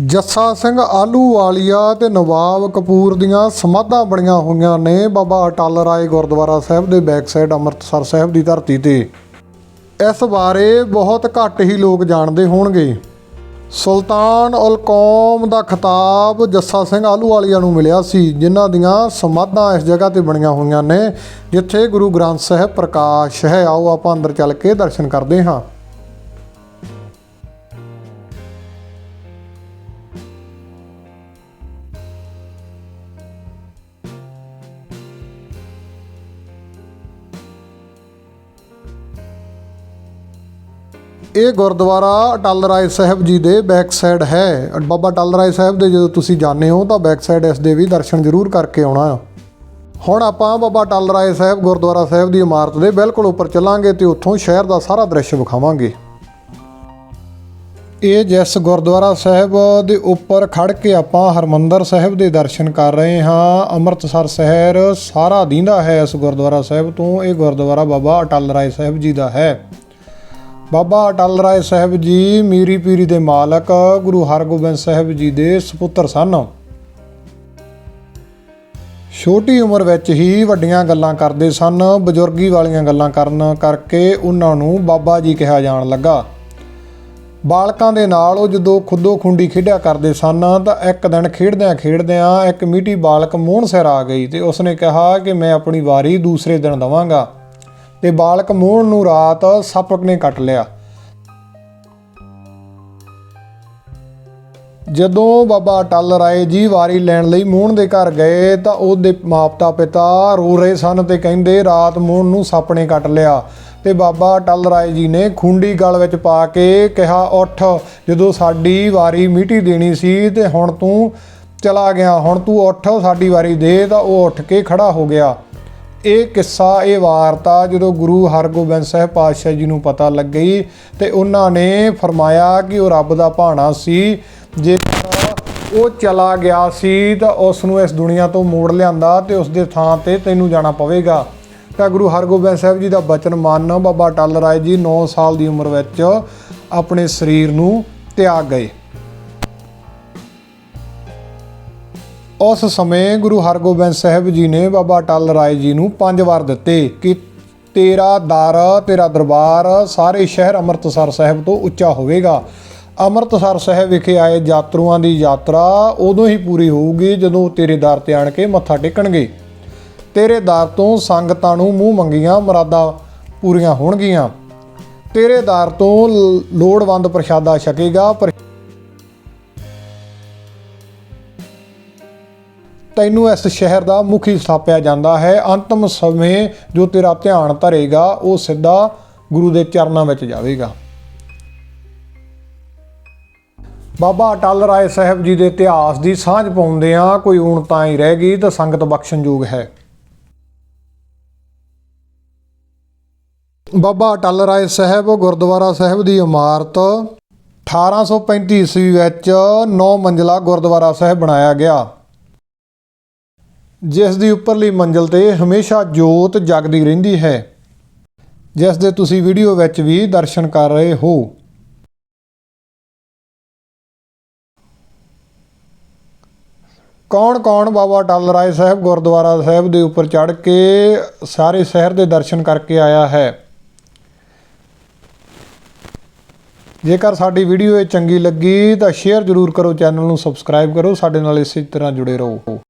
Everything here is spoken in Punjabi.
ਜੱਸਾ ਸਿੰਘ ਆਲੂਵਾਲੀਆ ਤੇ ਨਵਾਬ ਕਪੂਰ ਦੀਆਂ ਸਮਾਧਾਂ ਬਣੀਆਂ ਹੋਈਆਂ ਨੇ ਬਾਬਾ ਅਟਲ ਰਾਏ ਗੁਰਦੁਆਰਾ ਸਾਹਿਬ ਦੇ ਬੈਕ ਸਾਈਡ ਅੰਮ੍ਰਿਤਸਰ ਸਾਹਿਬ ਦੀ ਧਰਤੀ ਤੇ। ਇਸ ਬਾਰੇ ਬਹੁਤ ਘੱਟ ਹੀ ਲੋਕ ਜਾਣਦੇ ਹੋਣਗੇ। ਸੁਲਤਾਨ ਉਲ ਕੌਮ ਦਾ ਖਿਤਾਬ ਜੱਸਾ ਸਿੰਘ ਆਲੂਵਾਲੀਆ ਨੂੰ ਮਿਲਿਆ ਸੀ, ਜਿਨ੍ਹਾਂ ਦੀਆਂ ਸਮਾਧਾਂ ਇਸ ਜਗ੍ਹਾ ਤੇ ਬਣੀਆਂ ਹੋਈਆਂ ਨੇ, ਜਿੱਥੇ ਗੁਰੂ ਗ੍ਰੰਥ ਸਾਹਿਬ ਪ੍ਰਕਾਸ਼ ਹੈ। ਆਓ ਆਪਾਂ ਅੰਦਰ ਚੱਲ ਕੇ ਦਰਸ਼ਨ ਕਰਦੇ ਹਾਂ। ਇਹ ਗੁਰਦੁਆਰਾ ਅਟਲ ਰਾਏ ਸਾਹਿਬ ਜੀ ਦੇ ਬੈਕ ਸਾਈਡ ਹੈ। ਬਾਬਾ ਅਟਲ ਰਾਏ ਸਾਹਿਬ ਦੇ ਜਦੋਂ ਤੁਸੀਂ ਜਾਂਦੇ ਹੋ ਤਾਂ ਬੈਕ ਸਾਈਡ ਇਸ ਦੇ ਵੀ ਦਰਸ਼ਨ ਜ਼ਰੂਰ ਕਰਕੇ ਆਉਣਾ ਆ ਹੁਣ ਆਪਾਂ ਬਾਬਾ ਅਟਲ ਰਾਏ ਸਾਹਿਬ, ਗੁਰਦੁਆਰਾ ਸਾਹਿਬ ਦੀ ਇਮਾਰਤ ਦੇ ਬਿਲਕੁਲ ਉੱਪਰ ਚੱਲਾਂਗੇ ਤੇ ਉੱਥੋਂ ਸ਼ਹਿਰ ਦਾ ਸਾਰਾ ਦ੍ਰਿਸ਼ ਵਿਖਾਵਾਂਗੇ। ਇਹ ਜਿਸ ਗੁਰਦੁਆਰਾ ਸਾਹਿਬ ਦੇ ਉੱਪਰ ਖੜ ਕੇ ਆਪਾਂ ਹਰਮੰਦਰ ਸਾਹਿਬ ਦੇ ਦਰਸ਼ਨ ਕਰ ਰਹੇ ਹਾਂ, ਅੰਮ੍ਰਿਤਸਰ ਸ਼ਹਿਰ ਸਾਰਾ ਦੀਂਦਾ ਹੈ ਇਸ ਗੁਰਦੁਆਰਾ ਸਾਹਿਬ ਤੋਂ। ਇਹ ਗੁਰਦੁਆਰਾ ਬਾਬਾ ਅਟਲ ਰਾਏ ਸਾਹਿਬ ਜੀ ਦਾ ਹੈ। ਬਾਬਾ ਅਟਲ ਰਾਏ ਸਾਹਿਬ ਜੀ, ਮੀਰੀ ਪੀਰੀ ਦੇ ਮਾਲਕ, ਗੁਰੂ ਹਰਗੋਬਿੰਦ ਸਾਹਿਬ ਜੀ ਦੇ ਸੁਪੁੱਤਰ ਸਨ। ਛੋਟੀ ਉਮਰ ਵਿੱਚ ਹੀ ਵੱਡੀਆਂ ਗੱਲਾਂ ਕਰਦੇ ਸਨ, ਬਜ਼ੁਰਗੀ ਵਾਲੀਆਂ ਗੱਲਾਂ ਕਰਨ ਕਰਕੇ ਉਹਨਾਂ ਨੂੰ ਬਾਬਾ ਜੀ ਕਿਹਾ ਜਾਣ ਲੱਗਾ। ਬਾਲਕਾਂ ਦੇ ਨਾਲ ਉਹ ਜਦੋਂ ਖੁੱਦੋ ਖੁੰਡੀ ਖੇਡਿਆ ਕਰਦੇ ਸਨ, ਤਾਂ ਇੱਕ ਦਿਨ ਖੇਡਦਿਆਂ ਖੇਡਦਿਆਂ ਇੱਕ ਮੀਟੀ ਬਾਲਕ ਮੋਹਣ ਸਿਰ ਆ ਗਈ ਤੇ ਉਸਨੇ ਕਿਹਾ ਕਿ ਮੈਂ ਆਪਣੀ ਵਾਰੀ ਦੂਸਰੇ ਦਿਨ ਦਵਾਂਗਾ। ਤੇ ਬਾਲਕ ਮੋਹਣ ਨੂੰ ਰਾਤ ਸੱਪ ਨੇ ਕੱਟ ਲਿਆ। ਜਦੋਂ ਬਾਬਾ ਅਟਲ ਰਾਏ ਜੀ ਵਾਰੀ ਲੈਣ ਲਈ ਮੋਹਨ ਦੇ ਘਰ ਗਏ ਤਾਂ ਉਹਦੇ ਮਾਪਤਾ ਪਿਤਾ ਰੋ ਰਹੇ ਸਨ ਤੇ ਕਹਿੰਦੇ, ਰਾਤ ਮੋਹਣ ਨੂੰ ਸੱਪ ਨੇ ਕੱਟ ਲਿਆ। ਤੇ ਬਾਬਾ ਅਟਲ ਰਾਏ ਜੀ ਨੇ ਖੁੰਡੀ ਗਲ ਵਿੱਚ ਪਾ ਕੇ ਕਿਹਾ, ਉੱਠ, ਜਦੋਂ ਸਾਡੀ ਵਾਰੀ ਮਿੱਟੀ ਦੇਣੀ ਸੀ ਤੇ ਹੁਣ ਤੂੰ ਚਲਾ ਗਿਆ, ਹੁਣ ਤੂੰ ਉੱਠ, ਸਾਡੀ ਵਾਰੀ ਦੇ। ਤਾਂ ਉਹ ਉੱਠ ਕੇ ਖੜਾ ਹੋ ਗਿਆ। ਇਹ ਕਿੱਸਾ, ਇਹ ਵਾਰਤਾ ਜਦੋਂ ਗੁਰੂ ਹਰਗੋਬਿੰਦ ਸਾਹਿਬ ਪਾਤਸ਼ਾਹ ਜੀ ਨੂੰ ਪਤਾ ਲੱਗੀ ਤੇ ਉਹਨਾਂ ਨੇ ਫਰਮਾਇਆ ਕਿ ਉਹ ਰੱਬ ਦਾ ਭਾਣਾ ਸੀ। ਜੇ ਉਹ ਚਲਾ ਗਿਆ ਸੀ ਤਾਂ ਉਸ ਨੂੰ ਇਸ ਦੁਨੀਆ ਤੋਂ ਮੋੜ ਲਿਆਂਦਾ ਤੇ ਉਸ ਦੇ ਥਾਂ ਤੇ ਤੈਨੂੰ ਜਾਣਾ ਪਵੇਗਾ। ਤਾਂ ਗੁਰੂ ਹਰਗੋਬਿੰਦ ਸਾਹਿਬ ਜੀ ਦਾ ਬਚਨ ਮੰਨ ਬਾਬਾ ਟੱਲ ਰਾਏ ਜੀ 9 ਸਾਲ ਦੀ ਉਮਰ ਵਿੱਚ ਆਪਣੇ ਸਰੀਰ ਨੂੰ ਤਿਆਗ ਗਏ। ਉਸ ਸਮੇਂ ਗੁਰੂ ਹਰਗੋਬਿੰਦ ਸਾਹਿਬ ਜੀ ਨੇ ਬਾਬਾ ਟੱਲ ਰਾਏ ਜੀ ਨੂੰ ਪੰਜ ਵਾਰ ਦਿੱਤੇ ਕਿ ਤੇਰਾ ਦਰ, ਤੇਰਾ ਦਰਬਾਰ ਸਾਰੇ ਸ਼ਹਿਰ ਅੰਮ੍ਰਿਤਸਰ ਸਾਹਿਬ ਤੋਂ ਉੱਚਾ ਹੋਵੇਗਾ। ਅੰਮ੍ਰਿਤਸਰ ਸਾਹਿਬ ਵਿਖੇ ਆਏ ਯਾਤਰੂਆਂ ਦੀ ਯਾਤਰਾ ਉਦੋਂ ਹੀ ਪੂਰੀ ਹੋਊਗੀ ਜਦੋਂ ਤੇਰੇ ਦਰ ਤੇ ਆਣ ਕੇ ਮੱਥਾ ਟੇਕਣਗੇ। ਤੇਰੇ ਦਰ ਤੋਂ ਸੰਗਤਾਂ ਨੂੰ ਮੂੰਹ ਮੰਗੀਆਂ, ਮੁਰਾਦਾਂ ਪੂਰੀਆਂ ਹੋਣਗੀਆਂ। ਤੇਰੇ ਦਰ ਤੋਂ ਲ- ਲੋੜਵੰਦ ਪ੍ਰਸ਼ਾਦਾ ਛਕੇਗਾ ਤੈਨੂੰ ਇਸ ਸ਼ਹਿਰ ਦਾ ਮੁਖੀ ਸਥਾਪਿਆ ਜਾਂਦਾ ਹੈ। ਅੰਤਮ ਸਮੇਂ ਜੋ ਤੇਰਾ ਧਿਆਨ ਧਰੇਗਾ, ਉਹ ਸਿੱਧਾ ਗੁਰੂ ਦੇ ਚਰਨਾਂ ਵਿੱਚ ਜਾਵੇਗਾ। ਬਾਬਾ ਅਟਲ ਰਾਏ ਸਾਹਿਬ ਜੀ ਦੇ ਇਤਿਹਾਸ ਦੀ ਸਾਂਝ ਪਾਉਂਦੇ ਆ ਕੋਈ ਊਣਤਾ ਹੀ ਰਹਿ ਗਈ, ਤਾਂ ਸੰਗਤ ਬਖਸ਼ਣਯੋਗ ਹੈ। ਬਾਬਾ ਅਟਲ ਰਾਏ ਸਾਹਿਬ ਗੁਰਦੁਆਰਾ ਸਾਹਿਬ ਦੀ ਇਮਾਰਤ 1835 ਈਸਵੀ ਵਿੱਚ 9 ਮੰਜ਼ਲਾ ਗੁਰਦੁਆਰਾ ਸਾਹਿਬ ਬਣਾਇਆ ਗਿਆ। ਜਿਸ ਦੀ ਉੱਪਰਲੀ ਮੰਜ਼ਲ ਤੇ ਹਮੇਸ਼ਾ ਜੋਤ ਜਗਦੀ ਰਹਿੰਦੀ ਹੈ, ਜਿਸ ਦੇ ਤੁਸੀਂ ਵੀਡੀਓ ਵਿੱਚ ਵੀ ਦਰਸ਼ਨ ਕਰ ਰਹੇ ਹੋ। ਕੌਣ ਕੌਣ ਬਾਬਾ ਅਟਲ ਰਾਏ ਸਾਹਿਬ ਗੁਰਦੁਆਰਾ ਸਾਹਿਬ ਦੇ ਉੱਪਰ ਚੜ੍ਹ ਕੇ ਸਾਰੇ ਸ਼ਹਿਰ ਦੇ ਦਰਸ਼ਨ ਕਰਕੇ ਆਇਆ ਹੈ? ਜੇਕਰ ਸਾਡੀ ਵੀਡੀਓ ਇਹ ਚੰਗੀ ਲੱਗੀ ਤਾਂ ਸ਼ੇਅਰ ਜ਼ਰੂਰ ਕਰੋ, ਚੈਨਲ ਨੂੰ ਸਬਸਕ੍ਰਾਈਬ ਕਰੋ, ਸਾਡੇ ਨਾਲ ਇਸੇ ਤਰ੍ਹਾਂ ਜੁੜੇ ਰਹੋ।